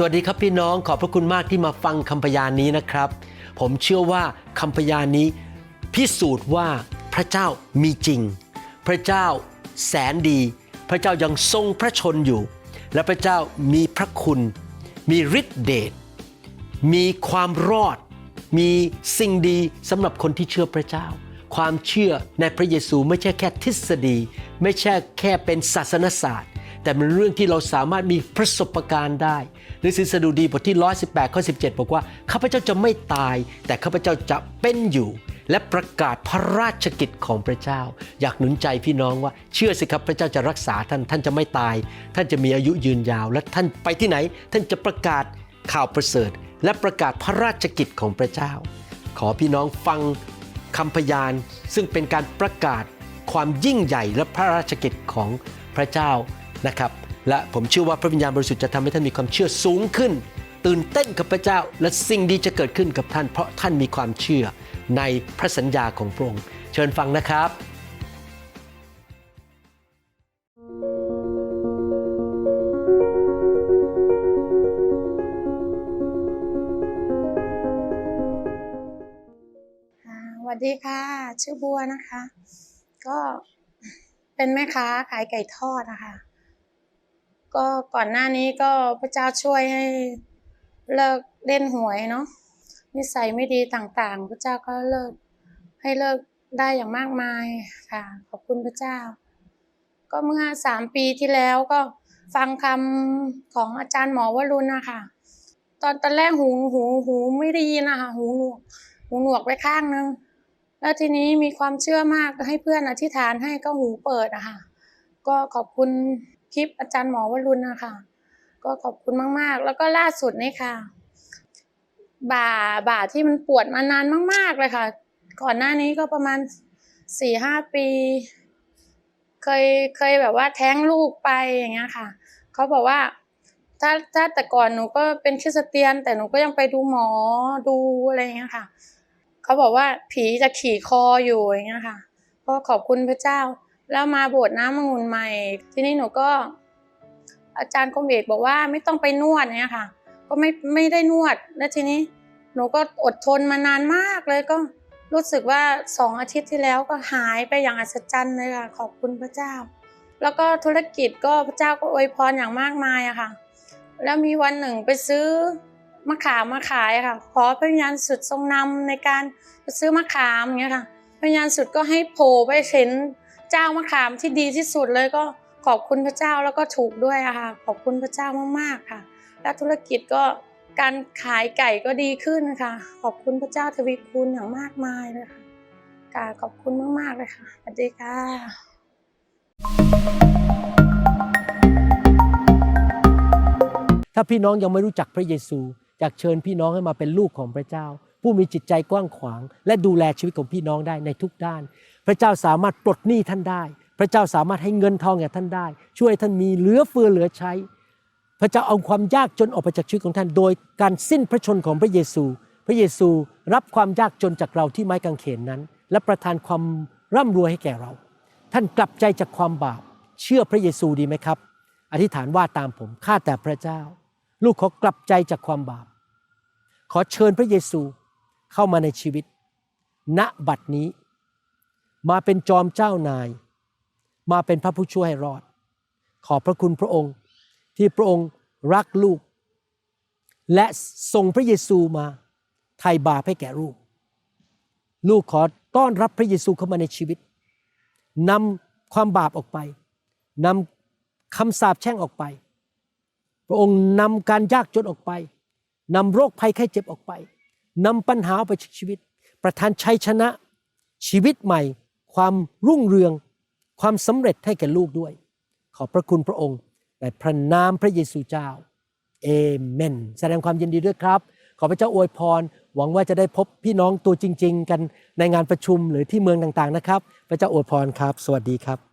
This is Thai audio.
สวัสดีครับพี่น้องขอบพระคุณมากที่มาฟังคำพยานนี้นะครับ ผมเชื่อว่าคำพยานนี้พิสูจน์ว่าพระเจ้ามีจริง พระเจ้าแสนดี พระเจ้ายังทรงพระชนอยู่ และพระเจ้ามีพระคุณ มีฤทธิเดชมีความรอด มีสิ่งดีสำหรับคนที่เชื่อพระเจ้า ความเชื่อในพระเยซูไม่ใช่แค่ทฤษฎี ไม่ใช่แค่เป็นศาสนศาสตร์ แต่เป็นเรื่องที่เราสามารถมีประสบการณ์ได้หรือสิสดุดีบทที่ 118 ข้อ 17 บอกว่าข้าพเจ้าจะไม่ตาย แต่ข้าพเจ้าจะเป็นอยู่ และประกาศพระราชกิจของพระเจ้า อยากหนุนใจพี่น้องว่าเชื่อสิครับพระเจ้าจะรักษาท่านท่านจะไม่ตาย ท่านจะมีอายุยืนยาว และท่านไปที่ไหน ท่านจะประกาศข่าวประเสริฐ และประกาศพระราชกิจของพระเจ้า ขอพี่น้องฟังคำพยานซึ่งเป็นการประกาศความยิ่งใหญ่และพระราชกิจของพระเจ้า นะครับและผมเชื่อว่าพระวิญญาณบริสุทธิ์จะทำให้ท่านมีความเชื่อสูงขึ้น ตื่นเต้นกับพระเจ้าและสิ่งดีจะเกิดขึ้นกับท่าน เพราะท่านมีความเชื่อในพระสัญญาของพระองค์เชิญฟังนะครับ สวัสดีค่ะ ชื่อบัวนะคะ ก็เป็นแม่ค้าขายไก่ทอดนะคะ ก็ก่อนหน้านี้ก็พระเจ้าช่วยให้เลิกเล่นหวยเนาะนิสัยไม่ดีต่างๆ พระเจ้าก็เลิกให้เลิกได้อย่างมากมายค่ะ ขอบคุณพระเจ้า ก็เมื่อสามปีที่แล้วก็ฟังคำของอาจารย์หมอวรุณนะคะตอนตอนแรกหูหูหูไม่ได้ยินนะคะหูหนวกหูหนวกไปข้างนึงแล้วทีนี้มีความเชื่อมากให้เพื่อนอธิษฐานให้ก็หูเปิดอะค่ะ ก็ขอบคุณ คลิปอาจารย์หมอวรุณนะคะก็ขอบคุณมากๆ แล้วก็ล่าสุดนี่ค่ะ บ่าบ่าที่มันปวดมานานมาก ๆเลยค่ะ ก่อนหน้านี้ก็ประมาณสี่ห้าปี เคยเคยแบบว่าแท้งลูกไปอย่างเงี้ยค่ะเขาบอกว่าถ้าถ้าแต่ก่อนหนูก็เป็นคริสเตียน แต่หนูก็ยังไปดูหมอดูอะไรอย่างเงี้ยค่ะเขาบอกว่าผีจะขี่คออยู่อย่างเงี้ยค่ะ ก็ขอบคุณพระเจ้า แล้วมาบสถ์น้ำมงุนใหม่ ทีนี้หนูก็ อาจารย์คมเอกบอกว่าไม่ต้องไปนวดเนี้ยค่ะ ก็ไม่ไม่ได้นวด แล้วทีนี้หนูก็อดทนมานานมากเลยก็รู้สึกว่าสองอาทิตย์ที่แล้วก็หายไปอย่างอัศจรรย์เลยค่ะ ขอบคุณพระเจ้า แล้วก็ธุรกิจก็พระเจ้าก็อวยพรอย่างมากมายอะค่ะ แล้วมีวันหนึ่งไปซื้อมะขามมาขายค่ะ ขอพระวิญญาณสุดทรงนำในการซื้อมะขามอย่างเงี้ยค่ะพระวิญญาณสุดก็ให้โผล่ไปเห็น เจ้ามะขามที่ดีที่สุดเลยก็ขอบคุณพระเจ้าแล้วก็ถูกด้วยอะค่ะขอบคุณพระเจ้ามากๆค่ะ แล้วธุรกิจก็การขายไก่ก็ดีขึ้นค่ะ ขอบคุณพระเจ้าทวีคูณอย่างมากมายเลยค่ะกาขอบคุณมากๆเลยค่ะสวัสดีค่ะ ถ้าพี่น้องยังไม่รู้จักพระเยซูอยากเชิญพี่น้องให้มาเป็นลูกของพระเจ้า ผู้มีจิตใจกว้างขวาง และดูแลชีวิตของพี่น้องได้ในทุกด้าน พระเจ้าสามารถปลดหนี้ท่านได้ พระเจ้าสามารถให้เงินทองแก่ท่านได้ ช่วยท่านมีเหลือเฟือเหลือใช้ พระเจ้าเอาความยากจนออกไปจากชีวิตของท่าน โดยการสิ้นพระชนของพระเยซู พระเยซูรับความยากจนจากเราที่ไม้กางเขนนั้น และประทานความร่ำรวยให้แก่เรา ท่านกลับใจจากความบาป เชื่อพระเยซูดีไหมครับ อธิษฐานว่าตามผมข้าแต่พระเจ้า ลูกขอกลับใจจากความบาป ขอเชิญพระเยซูเข้ามาในชีวิต ณบัดนี้ มาเป็นจอมเจ้านาย มาเป็นพระผู้ช่วยให้รอด ขอบพระคุณพระองค์ที่พระองค์รักลูก และส่งพระเยซูมาไถ่บาปให้แก่ลูก ลูกขอต้อนรับพระเยซูเข้ามาในชีวิตนำความบาปออกไปนำคำสาปแช่งออกไป พระองค์นำการยากจนออกไปนำโรคภัยไข้เจ็บออกไปนำปัญหาออกไปจากชีวิต ประทานชัยชนะชีวิตใหม่ ความรุ่งเรือง ความสำเร็จให้แก่ลูกด้วย ขอบพระคุณพระองค์ในพระนามพระเยซูเจ้าเอเมน แสดงความยินดีด้วยครับ ขอพระเจ้าอวยพร หวังว่าจะได้พบพี่น้องตัวจริง ๆ กันในงานประชุมหรือที่เมืองต่างๆนะครับ พระเจ้าอวยพรครับ สวัสดีครับ